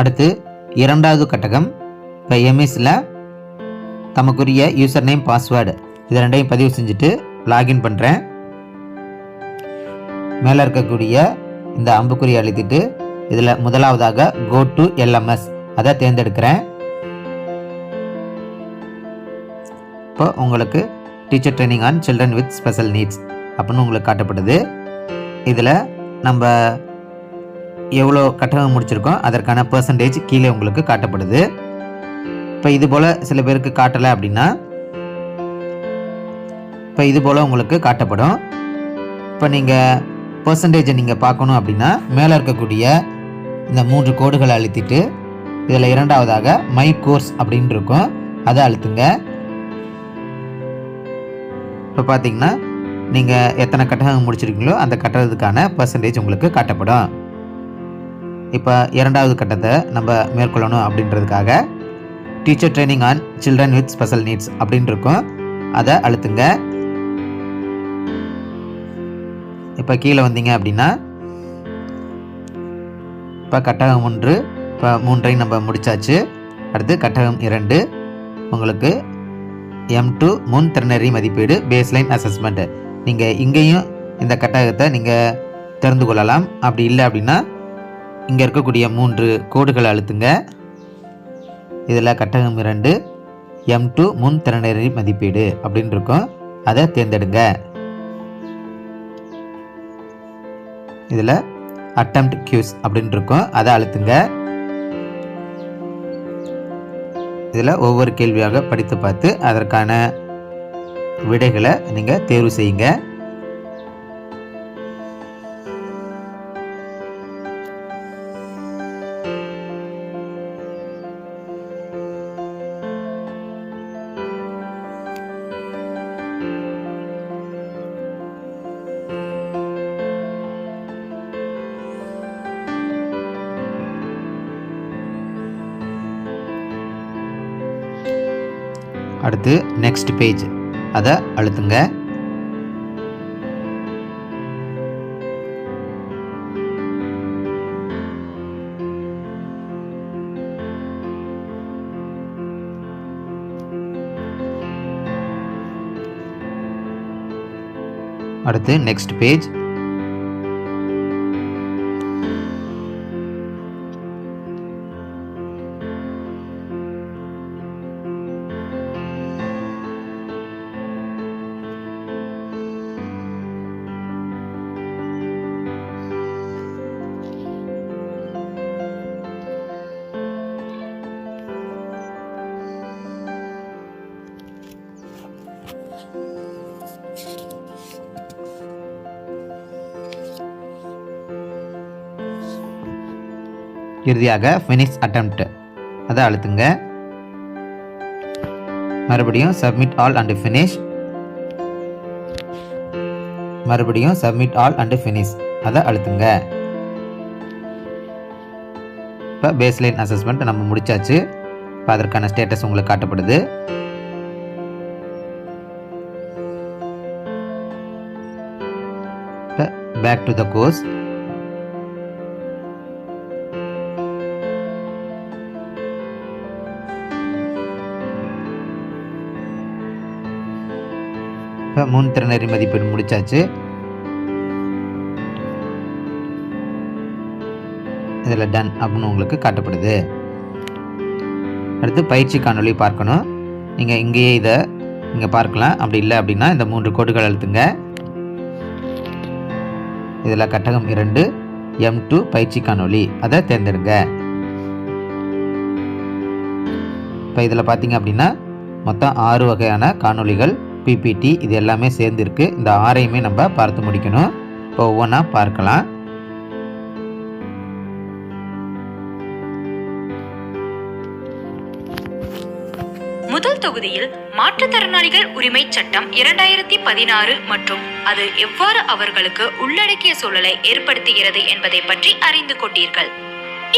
அடுத்து இரண்டாவது கட்டகம் இப்போ எம்எஸில் தமக்குரிய யூசர் நேம் பாஸ்வேர்டு இது ரெண்டையும் பதிவு செஞ்சுட்டு லாகின் பண்ணுறேன் மேலே இருக்கக்கூடிய இந்த அம்புக்குறி அழுத்திட்டு இதில் முதலாவதாக கோ டு எல்எம்எஸ் அதை தேர்ந்தெடுக்கிறேன். இப்போ உங்களுக்கு teacher training on children with special needs அப்படின்னு உங்களுக்கு காட்டப்படுது. இதில் நம்ம எவ்வளோ கட்டணம் முடிச்சிருக்கோம்? அதற்கான பர்சன்டேஜ் கீழே உங்களுக்கு காட்டப்படுது. இப்போ இது போல் சில பேருக்கு காட்டலை அப்படின்னா இப்போ இது போல் உங்களுக்கு காட்டப்படும். இப்போ நீங்கள் பர்சன்டேஜை நீங்கள் பார்க்கணும் அப்படின்னா மேலே இருக்கக்கூடிய இந்த மூன்று கோடுகளை அழுத்திட்டு இதில் இரண்டாவதாக மை கோர்ஸ் அப்படின்னு இருக்கும். அதை அழுத்துங்க. இப்போ பார்த்தீங்கன்னா நீங்கள் எத்தனை கட்டணம் முடிச்சிருக்கீங்களோ அந்த கட்டுறதுக்கான பர்சன்டேஜ் உங்களுக்கு காட்டப்படும். இப்போ இரண்டாவது கட்டத்தை நம்ம மேற்கொள்ளணும் அப்படின்றதுக்காக teacher training on children with special needs அப்படின்னு இருக்கும் அதை அழுத்துங்க. இப்போ கீழே வந்தீங்க அப்படின்னா இப்போ கட்டகம் ஒன்று இப்போ மூன்றையும் நம்ம முடித்தாச்சு அடுத்து கட்டகம் இரண்டு உங்களுக்கு எம் டூ முன் திறனறி மதிப்பீடு பேஸ்லைன் அசஸ்மெண்ட்டு நீங்கள் இங்கேயும் இந்த கட்டகத்தை நீங்கள் தெரிந்து கொள்ளலாம். அப்படி இல்லை அப்படின்னா இங்கே இருக்கக்கூடிய மூன்று கோடுகளை அழுத்துங்க. இதில் கட்டகம் இரண்டு எம் டூ முன் திறனறி மதிப்பீடு அப்படின்னு இருக்கும். அதை தேர்ந்தெடுங்க. இதில் அட்டம்ப்ட் கியூஸ் அப்படின்னு இருக்கும். அதை அழுத்துங்க. இதில் ஒவ்வொரு கேள்வியாக படித்து பார்த்து அதற்கான விடைகளை நீங்கள் தேர்வு செய்யுங்க. அடுத்து நெக்ஸ்ட் பேஜ் அதை அழுத்துங்க. அடுத்து நெக்ஸ்ட் பேஜ் இறுதியாக ஃபினிஷ் அட்டம்ப்ட் அதை அழுத்துங்க. மறுபடியும் சப்மிட் ஆல் அண்டு ஃபினிஷ் மறுபடியும் சப்மிட் ஆல் அண்ட் ஃபினிஷ் அதை அழுத்துங்க. இப்போ பேஸ்லைன் அசஸ்மெண்ட் நம்ம முடிச்சாச்சு. இப்போ அதற்கான ஸ்டேட்டஸ் உங்களுக்கு காட்டப்படுது. இப்போ பேக் டு த கோர்ஸ் இப்போ திறனறி மதிப்பெண் முடிச்சாச்சு. இதில் டன் அப்படின்னு உங்களுக்கு காட்டப்படுது. அடுத்து பயிற்சி காணொளி பார்க்கணும். நீங்கள் இங்கேயே இதை இங்கே பார்க்கலாம். அப்படி இல்லை அப்படின்னா இந்த மூன்று கோடுகள் அழுத்துங்க. இதில் கட்டகம் இரண்டு எம் டூ பயிற்சி காணொளி. அதை தேர்ந்தெடுங்க. இப்போ இதில் பார்த்தீங்க அப்படின்னா மொத்தம் ஆறு வகையான காணொளிகள் பிபிடி இது எல்லாமே சேர்ந்துருக்கு. இந்த ஆறையுமே நம்ம பார்த்து முடிக்கணும். இப்போ ஒவ்வொன்றா பார்க்கலாம். முதல் தொகுதியில் மாற்றுத்திறனாளிகள் உரிமை சட்டம் இரண்டாயிரத்தி பதினாறு மற்றும் அது எவ்வாறு அவர்களுக்கு உள்ளடக்கிய சூழலை ஏற்படுத்துகிறது என்பதை பற்றி அறிந்து கொண்டீர்கள்.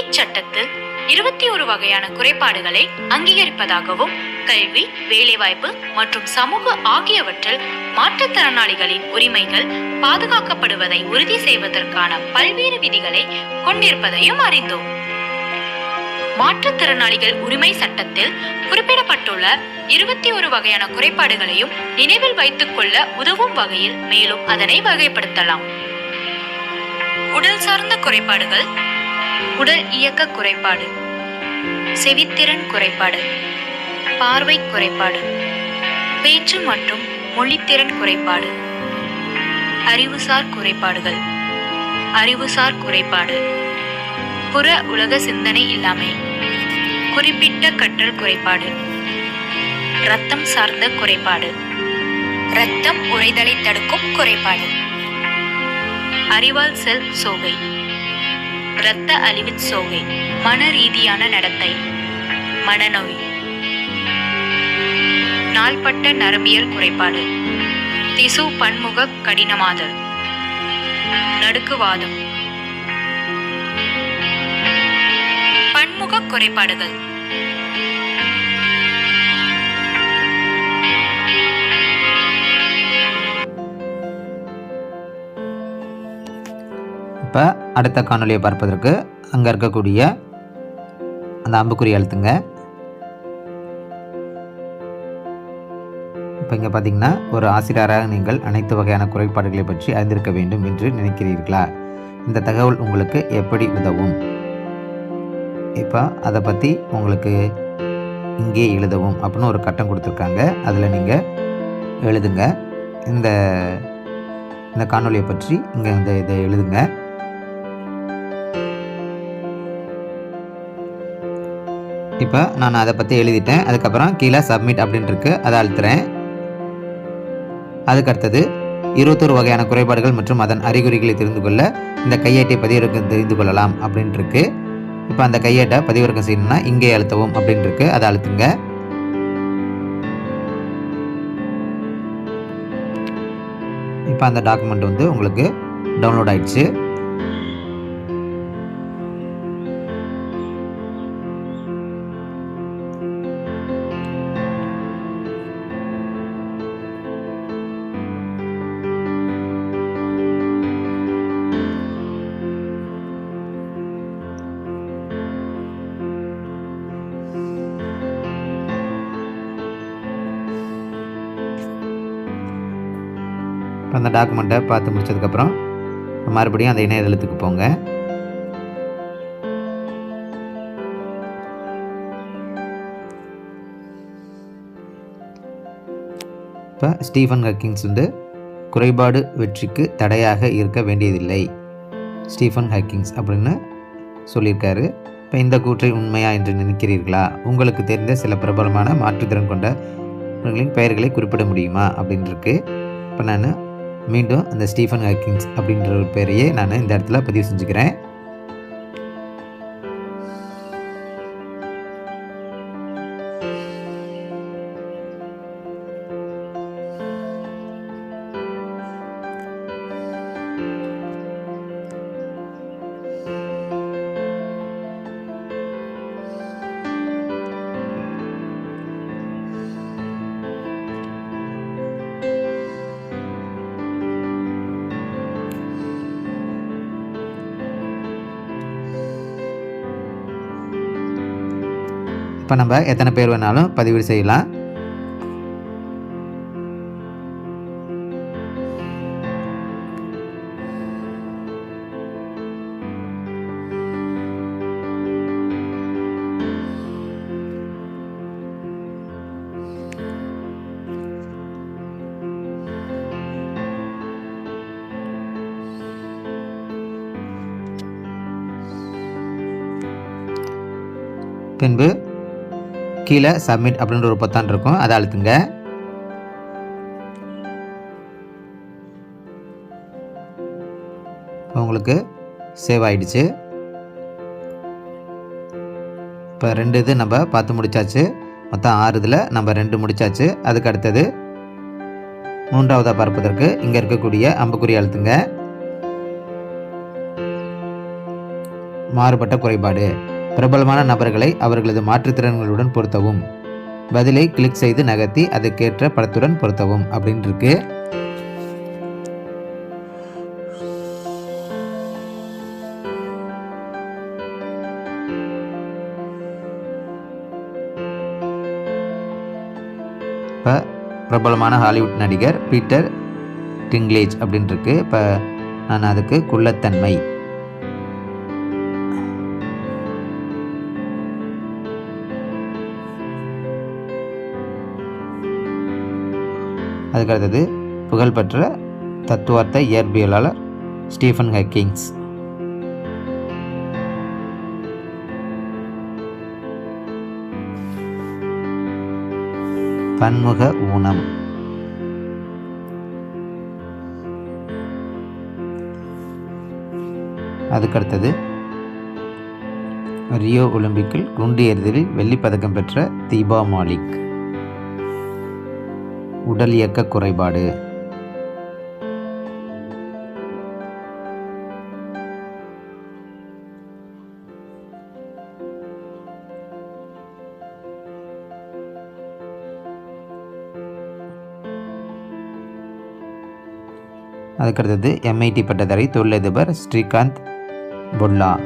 இச்சட்டத்தில் இருபத்தி ஒரு வகையான குறைபாடுகளை அங்கீகரிப்பதாகவும் கல்வி வேலைவாய்ப்பு மற்றும் சமூக ஆகியவற்றில் மாற்றுத்திறனாளிகளின் உரிமைகள் பாதுகாக்கப்படுவதை உறுதி செய்வதற்கான பல்வேறு விதிகளை கொண்டிருப்பதையும் அறிந்தோம். மாற்றுத்திறனாளிகள் உரிமை சட்டத்தில் குறிப்பிடப்பட்டுள்ள இருபத்தி ஒரு வகையான குறைபாடுகளையும் நினைவில் வைத்துக் கொள்ள உதவும் வகையில் மேலும் அதனை வகைப்படுத்தலாம். உடல் சார்ந்த குறைபாடுகள். உடல் இயக்க குறைபாடு. செவித்திறன் குறைபாடு. பார்வை குறைபாடு. பேச்சு மற்றும் மொழித்திறன் குறைபாடு. அறிவுசார் குறைபாடுகள். அறிவுசார் குறைபாடு. புற உலக சிந்தனை இல்லாமை. குறிப்பிட்ட கற்றல் குறைபாடு. இரத்தம் சார்ந்த குறைபாடு. இரத்தம் உறைதலை தடுக்கும் குறைபாடு. அறிவால் செல் சோகை. இரத்த அழிவு சோகை. மன ரீதியான நடத்தை. மனநோய். நாள்பட்ட நரம்பியல் குறைபாடு. திசு பன்முக கடினமாதல். நடுக்குவாதம். பன்முக குறைபாடுகள். இப்போ அடுத்த காணொலியை பார்ப்பதற்கு அங்கே இருக்கக்கூடிய அந்த அம்புக்குறி அழுத்துங்க இப்போ இங்கே பார்த்தீங்கன்னா ஒரு ஆசிரியராக நீங்கள் அனைத்து வகையான குறைபாடுகளை பற்றி அறிந்திருக்க வேண்டும் என்று நினைக்கிறீர்களா? இந்த தகவல் உங்களுக்கு எப்படி உதவும்? இப்போ அதை பற்றி உங்களுக்கு இங்கே எழுதவும் அப்படின்னு ஒரு கட்டம் கொடுத்துருக்காங்க. அதில் நீங்கள் எழுதுங்க. இந்த இந்த காணொலியை பற்றி இங்கே இந்த இதை எழுதுங்க. இப்போ நான் அதை பற்றி எழுதிட்டேன். அதுக்கப்புறம் கீழே சப்மிட் அப்படின்னு அதை அழுத்துறேன். அதுக்கு அடுத்தது இருபத்தொரு வகையான குறைபாடுகள் மற்றும் அதன் அறிகுறிகளை தெரிந்து கொள்ள இந்த கையேட்டை பதிவிறக்கம் தெரிந்து கொள்ளலாம் அப்படின்ட்டுருக்கு இப்போ அந்த கையேட்டை பதிவிறக்கம் செய்யணும்னா இங்கே அழுத்தவும் அப்படின்ட்டுருக்கு அதை அழுத்துங்க. இப்போ அந்த டாக்குமெண்ட் வந்து உங்களுக்கு டவுன்லோட் ஆயிடுச்சு. டாக்குமெண்ட்டை பார்த்து முடிச்சதுக்கப்புறம் மறுபடியும் அந்த இணையதளத்துக்கு போங்க. இப்போ ஸ்டீஃபன் ஹக்கிங்ஸ் வந்து குறைபாடு வெற்றிக்கு தடையாக இருக்க வேண்டியதில்லை. ஸ்டீஃபன் ஹக்கிங்ஸ் அப்படின்னு சொல்லியிருக்காரு. இப்போ இந்த கூற்றை உண்மையா என்று நினைக்கிறீர்களா? உங்களுக்கு தெரிந்த சில பிரபலமான மாற்றுத்திறன் கொண்டவர்களின் பெயர்களை குறிப்பிட முடியுமா? அப்படின்னு இருக்கு இப்போ நான் மீண்டும் அந்த ஸ்டீஃபன் ஹாக்கிங்ஸ் அப்படின்ற ஒரு பேரையே நான் இந்த இடத்துல பதிவு செஞ்சுக்கிறேன். அப்போ நம்ம எத்தனை பேர் வேணாலும் பதிவு செய்யலாம். பின்பு கீழே சப்மிட் அப்படின்ற ஒரு பொத்தான் இருக்கும். அதை அழுத்துங்க. உங்களுக்கு சேவ் ஆயிடுச்சு. இப்போ ரெண்டு இது நம்ம பார்த்து முடிச்சாச்சு. மொத்தம் ஆறு இதில் நம்ம ரெண்டு முடிச்சாச்சு. அதுக்கு அடுத்தது மூன்றாவதாக பார்ப்பதற்கு இங்கே இருக்கக்கூடிய அம்புக்குறி அழுத்துங்க. மாறுபட்ட குறைபாடு. பிரபலமான நபர்களை அவர்களது மாற்றுத்திறன்களுடன் பொருத்தவும். பதிலை கிளிக் செய்து நகர்த்தி அதுக்கேற்ற படத்துடன் பொருத்தவும் அப்படின்னு இருக்கு இப்போ பிரபலமான ஹாலிவுட் நடிகர் பீட்டர் கிங்லேஜ் அப்படின்ட்டு இருக்கு இப்போ நான் அதுக்கு குள்ளத்தன்மை. அதுக்கடுத்தது புகழ்பெற்ற தத்துவார்த்த இயற்பியலாளர் ஸ்டீஃபன் ஹக்கிங்ஸ். பன்முக ஊனம். அதுக்கடுத்தது ரியோ ஒலிம்பிக்கில் குண்டு எறிதலில் வெள்ளிப் பதக்கம் பெற்ற தீபா மாலிக். உடல் இயக்க குறைபாடு. அதுக்கடுத்தது எம்ஐடி பட்டதாரி தொழிலதிபர் ஸ்ரீகாந்த் பொல்லா.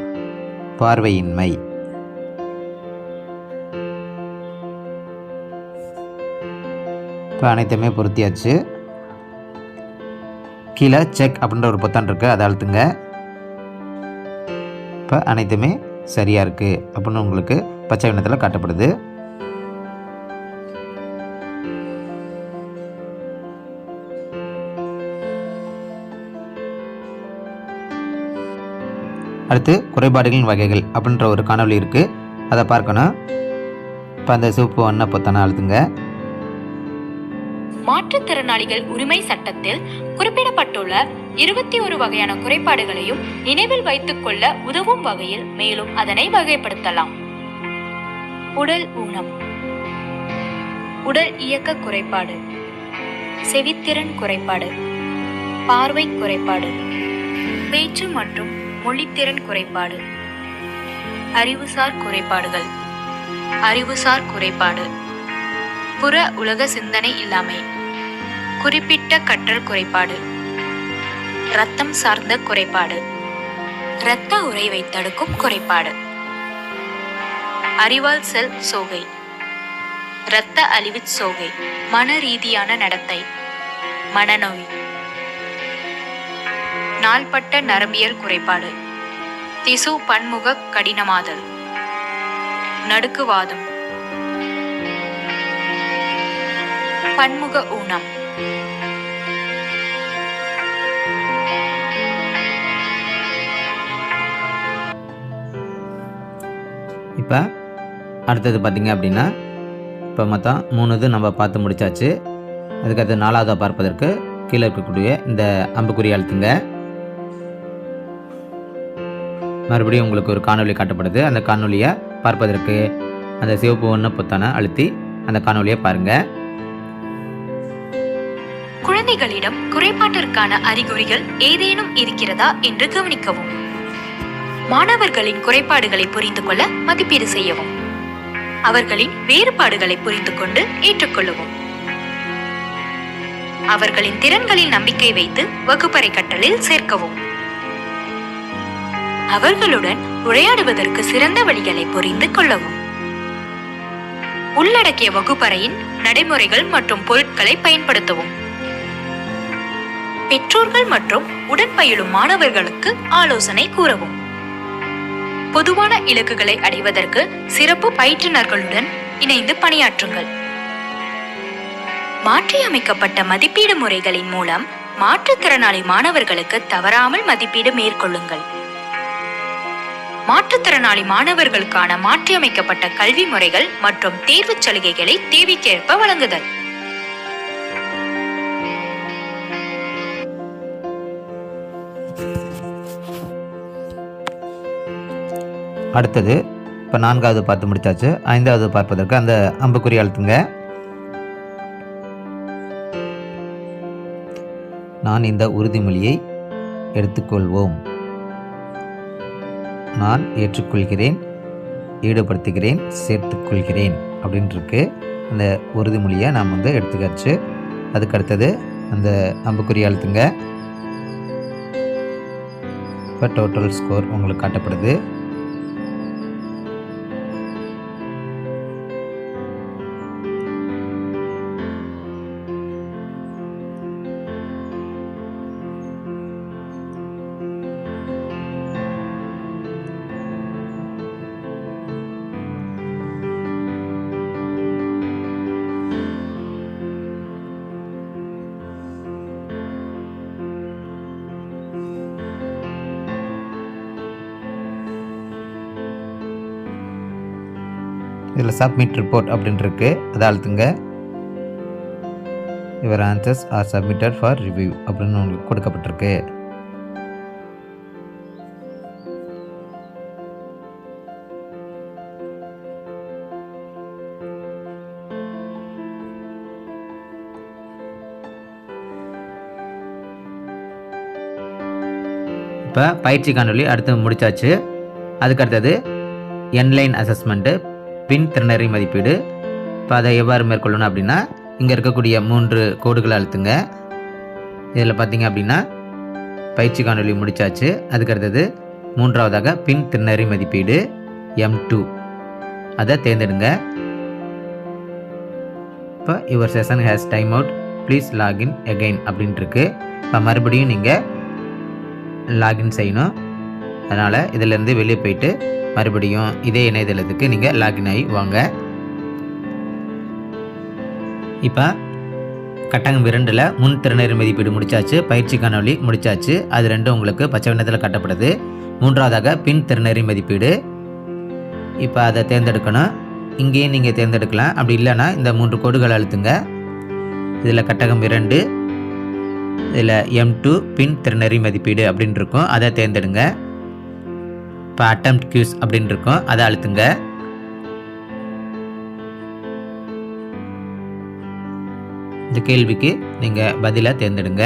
பார்வையின்மை. இப்போ அனைத்துமே பொருத்தியாச்சு. கீழே செக் அப்படின்ற ஒரு பொத்தான் இருக்குது அதை அழுத்துங்க. இப்போ அனைத்துமே சரியாக இருக்குது அப்படின்னு உங்களுக்கு பச்சை வண்ணத்தில் காட்டப்படுது. அடுத்து குறைபாடுகளின் வகைகள் அப்படின்ற ஒரு காணொலி இருக்குது அதை பார்க்கணும். இப்போ அந்த சிவப்பு வண்ண பொத்தானை அழுத்துங்க. மாற்றுத்திறனாளிகள் உரிமை சட்டத்தில் குறிப்பிடப்பட்டுள்ள இருபத்தி ஒரு வகையான குறைபாடுகளையும் நினைவில் வைத்துக் கொள்ள உதவும் வகையில் மேலும் அதனை வகைப்படுத்தலாம். உடல் ஊனம். உடல் இயக்க குறைபாடு. செவித்திறன் குறைபாடு. பார்வை குறைபாடு. பேச்சு மற்றும் மொழித்திறன் குறைபாடு. அறிவுசார் குறைபாடுகள். அறிவுசார் குறைபாடு. புற உலக சிந்தனை இல்லாமை. குறிப்பிட்ட கற்றல் குறைபாடு. இரத்தம் சார்ந்த குறைபாடு. இரத்த உறைவை தடுக்கும் குறைபாடு. அறிவால் செல் சோகை. இரத்த அழிவுச் சோகை மன ரீதியான நடத்தை மனநோய். நாள்பட்ட நரம்பியல் குறைபாடு. திசு பன்முக கடினமாதல். நடுக்குவாதம். பன்முக ஊனம். இப்போ அடுத்தது பார்த்திங்க அப்படின்னா இப்போ மொத்தம் மூணு இது நம்ம பார்த்து முடிச்சாச்சு. அதுக்கடுத்து நாலாவதாக பார்ப்பதற்கு கீழே இருக்கக்கூடிய இந்த அம்புக்குறி அழுத்துங்க. மறுபடியும் உங்களுக்கு ஒரு காணொளி காட்டப்படுது. அந்த காணொலியை பார்ப்பதற்கு அந்த சிவப்பு ஒன்று பொத்தானை அழுத்தி அந்த காணொலியை பாருங்கள் குழந்தைகளிடம் குறைபாட்டிற்கான அறிகுறிகள் ஏதேனும் இருக்கிறதா என்று கவனிக்கவும். மாணவர்களின் குறைபாடுகளை புரிந்து கொள்ள மதிப்பீடு செய்யவும். அவர்களின் வேறுபாடுகளை புரிந்து கொண்டு ஏற்றுக்கொள்ளவும். அவர்களின் திறன்களில் நம்பிக்கை வைத்து வகுப்பறை கட்டலில் சேர்க்கவும். அவர்களுடன் உரையாடுவதற்கு சிறந்த வழிகளை புரிந்து கொள்ளவும். உள்ளடக்கிய வகுப்பறையின் நடைமுறைகள் மற்றும் பொருட்களை பயன்படுத்தவும். பெற்றோர்கள் மற்றும் உடன் பயிலும் மாணவர்களுக்கு ஆலோசனை கூறவும். பொதுவான இலக்குகளை அடைவதற்கு சிறப்பு பயிற்றுனர்களுடன் இணைந்து பணியாற்றுங்கள். மாற்றியமைக்கப்பட்ட மதிப்பீடு முறைகளின் மூலம் மாற்றுத்திறனாளி மாணவர்களுக்கு தவறாமல் மதிப்பீடு மேற்கொள்ளுங்கள். மாற்றுத்திறனாளி மாணவர்களுக்கான மாற்றியமைக்கப்பட்ட கல்வி முறைகள் மற்றும் தேர்வுச் சலுகைகளை தேவைக்கேற்ப வழங்குதல். அடுத்தது இப்போ நான்காவது பார்த்து முடித்தாச்சு ஐந்தாவது பார்ப்பதற்கு அந்த அம்புக்குறி அழுத்துங்க நான் இந்த உறுதிமொழியை எடுத்துக்கொள்வோம். நான் ஏற்றுக்கொள்கிறேன் ஈடுபடுத்துகிறேன் சேர்த்துக்கொள்கிறேன் அப்படின்ட்டுருக்கு அந்த உறுதிமொழியை நாம் வந்து எடுத்துக்காச்சு. அதுக்கு அடுத்தது அந்த அம்புக்குறி அழுத்துங்க இப்போ டோட்டல் ஸ்கோர் உங்களுக்கு காட்டப்படுது. இதில் சப்மிட் ரிப்போர்ட் அப்படின்னு இருக்கு. அதை அழுத்துங்க. Your answers are submitted for review அப்படின்னு உங்களுக்கு கொடுக்கப்பட்டிருக்கு. இப்போ பயிற்சி காணொளி அடுத்து முடிச்சாச்சு. அதுக்கு அடுத்தது என்லைன் அசஸ்மெண்ட்டு பின் திறனறி மதிப்பீடு. இப்போ அதை எவ்வாறு மேற்கொள்ளணும் அப்படின்னா இங்கே இருக்கக்கூடிய மூன்று கோடுகளை அழுத்துங்க. இதில் பார்த்தீங்க அப்படின்னா பயிற்சி காணொளி முடிச்சாச்சு. அதுக்கு அடுத்தது மூன்றாவதாக பின் திறனறி மதிப்பீடு எம் டூ அதை தேர்ந்தெடுங்க. இப்போ your session has time out please login again அப்படின்ட்டுருக்கு இப்போ மறுபடியும் நீங்கள் லாகின் செய்யணும். அதனால் இதிலேருந்து வெளியே போயிட்டு மறுபடியும் இதே இணையதளத்துக்கு நீங்கள் லாகின் ஆகி வாங்க. இப்போ கட்டங்கம் இரண்டில் முன் திறனறி மதிப்பீடு முடிச்சாச்சு பயிற்சி காணொலி முடிச்சாச்சு. அது ரெண்டும் உங்களுக்கு பச்சை வண்ணத்தில் கட்டப்படுது. மூன்றாவதாக பின் திறனறி மதிப்பீடு இப்போ அதை தேர்ந்தெடுக்கணும். இங்கேயும் நீங்கள் தேர்ந்தெடுக்கலாம். அப்படி இல்லைன்னா இந்த மூன்று கோடுகள் அழுத்துங்க. இதில் கட்டகம் இரண்டு இதில் எம் டூ பின் திறனறி மதிப்பீடு அப்படின்னு இருக்கும். அதை தேர்ந்தெடுங்க. இப்போ அட்டம் கியூஸ் அப்படின்னு இருக்கும். அதை அழுத்துங்க. இந்த கேள்விக்கு நீங்கள் பதிலாக தேர்ந்தெடுங்க.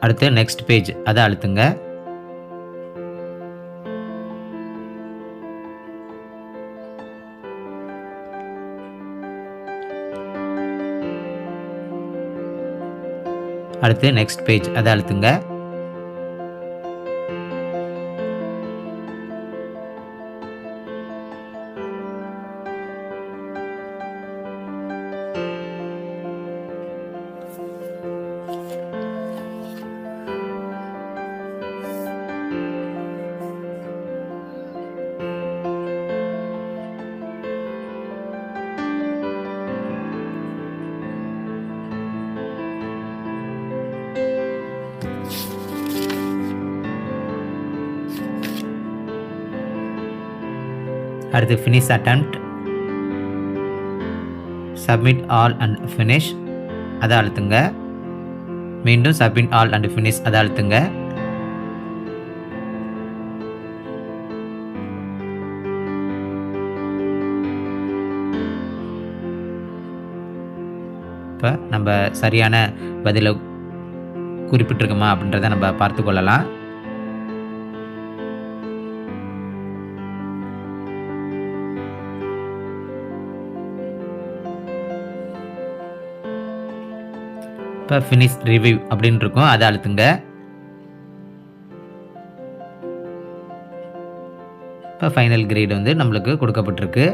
அடுத்து நெக்ஸ்ட் பேஜ் அதை அழுத்துங்க. அடுத்து நெக்ஸ்ட் பேஜ் அதை அழுத்துங்க. அடுத்து finish attempt submit all and finish அதை அழுத்துங்க. மீண்டும் சப்மிட் ஆல் அண்ட் ஃபினிஷ் அதை அழுத்துங்க. இப்போ நம்ம சரியான பதிலை குறிப்பிட்டிருக்கோமா அப்படின்றத நம்ம பார்த்து கொள்ளலாம். இப்போ ஃபினிஷ் ரிவ்யூ அப்படின்னு இருக்கும். அதை அழுத்துங்க. இப்போ ஃபைனல் கிரேட் வந்து நம்மளுக்கு கொடுக்கப்பட்டிருக்கு.